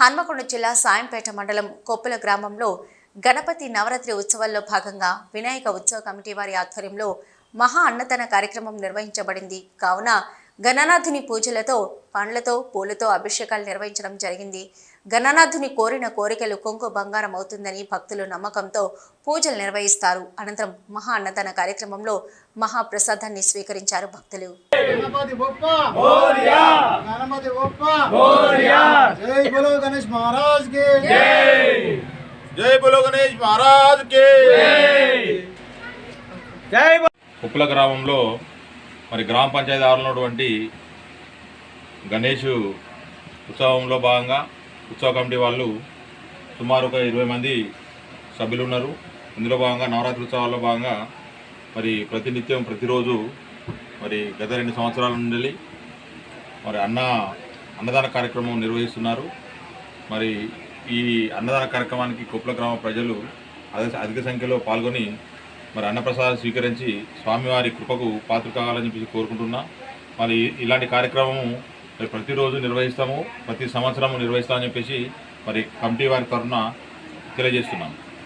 హన్మకొండ జిల్లా సాయంపేట మండలం కొప్పుల గ్రామంలో గణపతి నవరాత్రి ఉత్సవాల్లో భాగంగా వినాయక ఉత్సవ కమిటీ వారి ఆధ్వర్యంలో మహా అన్నదాన కార్యక్రమం నిర్వహించబడింది. కావున గణనాథుని పూజలతో పండ్లతో పూలతో అభిషేకాలు నిర్వహించడం జరిగింది. గణనాథుని కోరిన కోరికలు కొంగు బంగారం అవుతుందని భక్తులు నమ్మకంతో పూజలు నిర్వహిస్తారు. అనంతరం మహా అన్నదాన కార్యక్రమంలో మహాప్రసాదాన్ని స్వీకరించారు భక్తులు. జై బలో గణేష్ మహారాజ్కి జై బలో గణేష్ మహారాజ్కి జై కుప్పల గ్రామంలో మరి గ్రామ పంచాయతీ ఆరున్నటువంటి గణేష్ ఉత్సవంలో భాగంగా ఉత్సవ కమిటీ వాళ్ళు సుమారు ఒక ఇరవై మంది సభ్యులు ఉన్నారు. ఇందులో భాగంగా నవరాత్రి ఉత్సవాల్లో భాగంగా మరి ప్రతినిత్యం ప్రతిరోజు మరి గత రెండు సంవత్సరాలు ఉండాలి మరి అన్న అన్నదాన కార్యక్రమం నిర్వహిస్తున్నారు. మరి ఈ అన్నదాన కార్యక్రమానికి కుప్ల గ్రామ ప్రజలు అధిక అధిక సంఖ్యలో పాల్గొని మరి అన్నప్రసాదం స్వీకరించి స్వామివారి కృపకు పాత్ర కావాలని చెప్పి కోరుకుంటున్నా. మరి ఇలాంటి కార్యక్రమం మరి ప్రతిరోజు నిర్వహిస్తాము ప్రతి సంవత్సరము నిర్వహిస్తామని చెప్పేసి మరి కమిటీ వారి తరఫున తెలియజేస్తున్నాం